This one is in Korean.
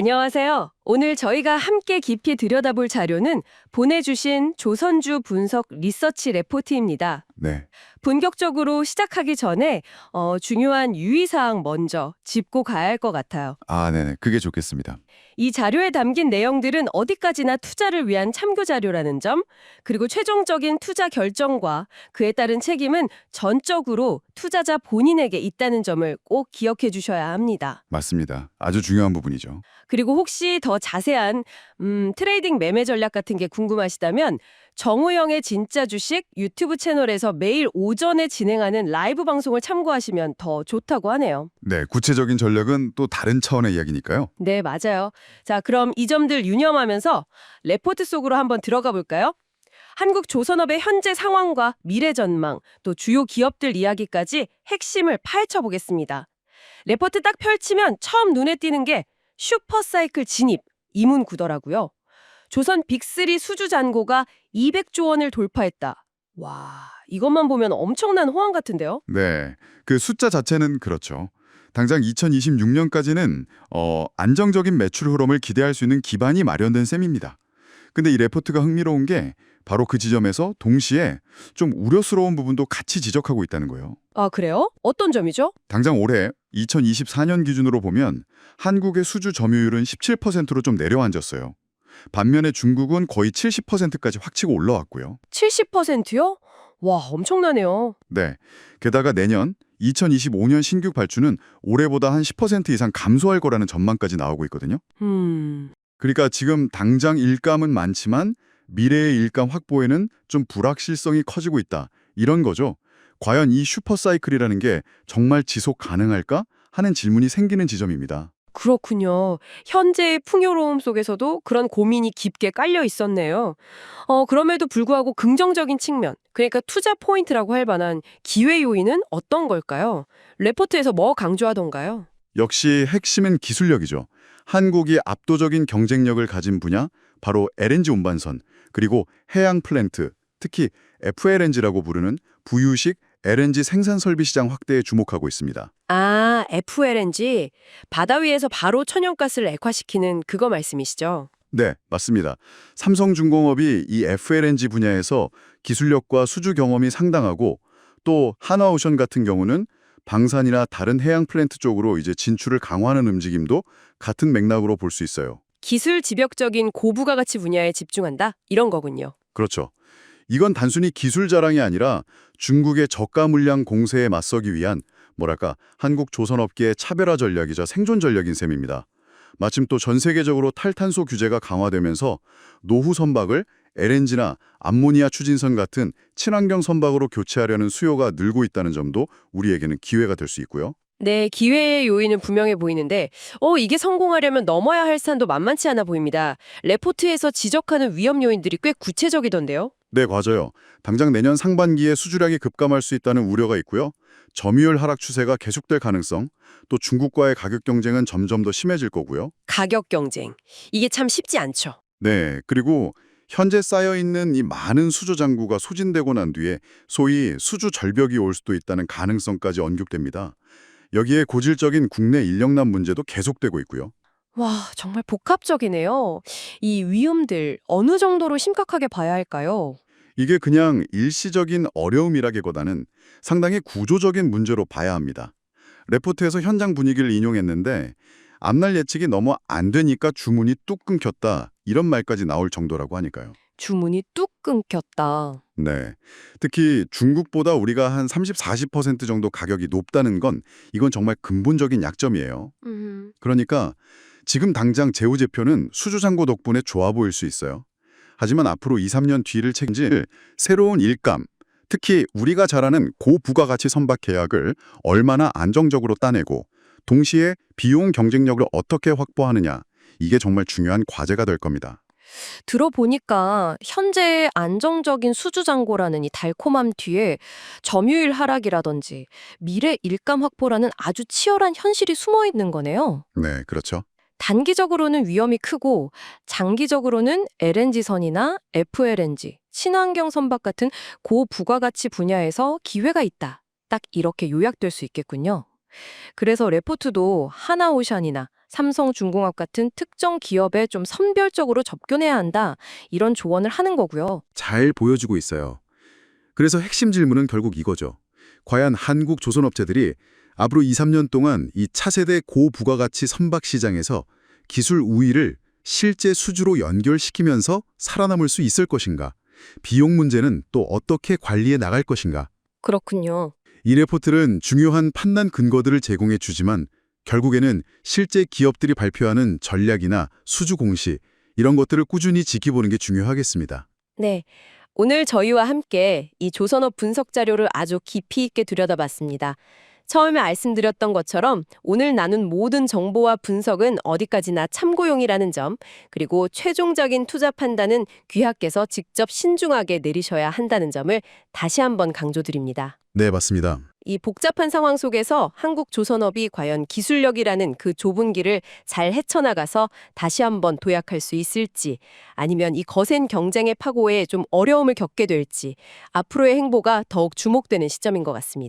안녕하세요. 오늘 저희가 함께 깊이 들여다볼 자료는 보내주신 조선주 분석 리서치 레포트입니다. 네. 본격적으로 시작하기 전에 어, 중요한 유의사항 먼저 짚고 가야 할 것 같아요. 아, 네네. 그게 좋겠습니다. 이 자료에 담긴 내용들은 어디까지나 투자를 위한 참고 자료라는 점, 그리고 최종적인 투자 결정과 그에 따른 책임은 전적으로 투자자 본인에게 있다는 점을 꼭 기억해 주셔야 합니다. 맞습니다. 아주 중요한 부분이죠. 그리고 혹시 더 자세한 음, 트레이딩 매매 전략 같은 게 궁금하시다면 정우영의 진짜 주식 유튜브 채널에서 매일 오전에 진행하는 라이브 방송을 참고하시면 더 좋다고 하네요. 네, 구체적인 전략은 또 다른 차원의 이야기니까요. 네, 맞아요. 자, 그럼 이 점들 유념하면서 레포트 속으로 한번 들어가 볼까요? 한국 조선업의 현재 상황과 미래 전망, 또 주요 기업들 이야기까지 핵심을 파헤쳐 보겠습니다. 레포트 딱 펼치면 처음 눈에 띄는 게 슈퍼사이클 진입 이 문구더라고요. 조선 빅3 수주 잔고가 200조 원을 돌파했다. 와, 이것만 보면 엄청난 호황 같은데요? 네. 그 숫자 자체는 그렇죠. 당장 2026년까지는 어, 안정적인 매출 흐름을 기대할 수 있는 기반이 마련된 셈입니다. 근데 이 레포트가 흥미로운 게 바로 그 지점에서 동시에 좀 우려스러운 부분도 같이 지적하고 있다는 거예요. 아, 그래요? 어떤 점이죠? 당장 올해 2024년 기준으로 보면 한국의 수주 점유율은 17%로 좀 내려앉았어요. 반면에 중국은 거의 70%까지 확 치고 올라왔고요. 70%요? 와, 엄청나네요. 네. 게다가 내년 2025년 신규 발주는 올해보다 한 10% 이상 감소할 거라는 전망까지 나오고 있거든요. 음, 그러니까 지금 당장 일감은 많지만 미래의 일감 확보에는 좀 불확실성이 커지고 있다. 이런 거죠. 과연 이 슈퍼사이클이라는 게 정말 지속 가능할까 하는 질문이 생기는 지점입니다. 그렇군요. 현재의 풍요로움 속에서도 그런 고민이 깊게 깔려 있었네요. 어, 그럼에도 불구하고 긍정적인 측면, 그러니까 투자 포인트라고 할 만한 기회 요인은 어떤 걸까요? 레포트에서 뭐 강조하던가요? 역시 핵심은 기술력이죠. 한국이 압도적인 경쟁력을 가진 분야, 바로 LNG 운반선, 그리고 해양 플랜트, 특히 FLNG라고 부르는 부유식 LNG 생산 설비 시장 확대에 주목하고 있습니다. 아, FLNG. 바다 위에서 바로 천연가스를 액화시키는 그거 말씀이시죠? 네, 맞습니다. 삼성중공업이 이 FLNG 분야에서 기술력과 수주 경험이 상당하고 또 한화오션 같은 경우는 방산이나 다른 해양 플랜트 쪽으로 이제 진출을 강화하는 움직임도 같은 맥락으로 볼 수 있어요. 기술 지벽적인 고부가가치 분야에 집중한다? 이런 거군요. 그렇죠. 이건 단순히 기술 자랑이 아니라 중국의 저가 물량 공세에 맞서기 위한 뭐랄까 한국 조선업계의 차별화 전략이자 생존 전략인 셈입니다. 마침 또 전 세계적으로 탈탄소 규제가 강화되면서 노후 선박을 LNG나 암모니아 추진선 같은 친환경 선박으로 교체하려는 수요가 늘고 있다는 점도 우리에게는 기회가 될 수 있고요. 네, 기회의 요인은 분명해 보이는데, 어, 이게 성공하려면 넘어야 할 산도 만만치 않아 보입니다. 레포트에서 지적하는 위험 요인들이 꽤 구체적이던데요? 네, 맞아요. 당장 내년 상반기에 수주량이 급감할 수 있다는 우려가 있고요. 점유율 하락 추세가 계속될 가능성, 또 중국과의 가격 경쟁은 점점 더 심해질 거고요. 가격 경쟁. 이게 참 쉽지 않죠. 네, 그리고 현재 쌓여있는 이 많은 수주 잔고가 소진되고 난 뒤에 소위 수주 절벽이 올 수도 있다는 가능성까지 언급됩니다. 여기에 고질적인 국내 인력난 문제도 계속되고 있고요. 와, 정말 복합적이네요. 이 위험들 어느 정도로 심각하게 봐야 할까요? 이게 그냥 일시적인 어려움이라기보다는 상당히 구조적인 문제로 봐야 합니다. 레포트에서 현장 분위기를 인용했는데 앞날 예측이 너무 안 되니까 주문이 뚝 끊겼다 이런 말까지 나올 정도라고 하니까요. 주문이 뚝 끊겼다. 네. 특히 중국보다 우리가 한 30, 40% 정도 가격이 높다는 건 이건 정말 근본적인 약점이에요. 음. 그러니까 지금 당장 제우제표는 수주잔고 덕분에 좋아 보일 수 있어요. 하지만 앞으로 2, 3년 뒤를 책임질 새로운 일감, 특히 우리가 잘 아는 고부가가치 선박 계약을 얼마나 안정적으로 따내고 동시에 비용 경쟁력을 어떻게 확보하느냐 이게 정말 중요한 과제가 될 겁니다. 들어보니까 현재 안정적인 수주 잔고라는 이 달콤함 뒤에 점유율 하락이라든지 미래 일감 확보라는 아주 치열한 현실이 숨어 있는 거네요. 네, 그렇죠. 단기적으로는 위험이 크고 장기적으로는 LNG선이나 FLNG, 친환경 선박 같은 고부가가치 분야에서 기회가 있다. 딱 이렇게 요약될 수 있겠군요. 그래서 레포트도 하나오션이나 삼성중공업 같은 특정 기업에 좀 선별적으로 접근해야 한다. 이런 조언을 하는 거고요. 잘 보여주고 있어요. 그래서 핵심 질문은 결국 이거죠. 과연 한국 조선업체들이 앞으로 2, 3년 동안 이 차세대 고부가가치 선박 시장에서 기술 우위를 실제 수주로 연결시키면서 살아남을 수 있을 것인가? 비용 문제는 또 어떻게 관리해 나갈 것인가? 그렇군요. 이 레포트는 중요한 판단 근거들을 제공해 주지만 결국에는 실제 기업들이 발표하는 전략이나 수주 공시 이런 것들을 꾸준히 지켜보는 게 중요하겠습니다. 네. 오늘 저희와 함께 이 조선업 분석 자료를 아주 깊이 있게 들여다봤습니다. 처음에 말씀드렸던 것처럼 오늘 나눈 모든 정보와 분석은 어디까지나 참고용이라는 점, 그리고 최종적인 투자 판단은 귀하께서 직접 신중하게 내리셔야 한다는 점을 다시 한번 강조드립니다. 네, 맞습니다. 이 복잡한 상황 속에서 한국 조선업이 과연 기술력이라는 그 좁은 길을 잘 헤쳐나가서 다시 한번 도약할 수 있을지 아니면 이 거센 경쟁의 파고에 좀 어려움을 겪게 될지 앞으로의 행보가 더욱 주목되는 시점인 것 같습니다.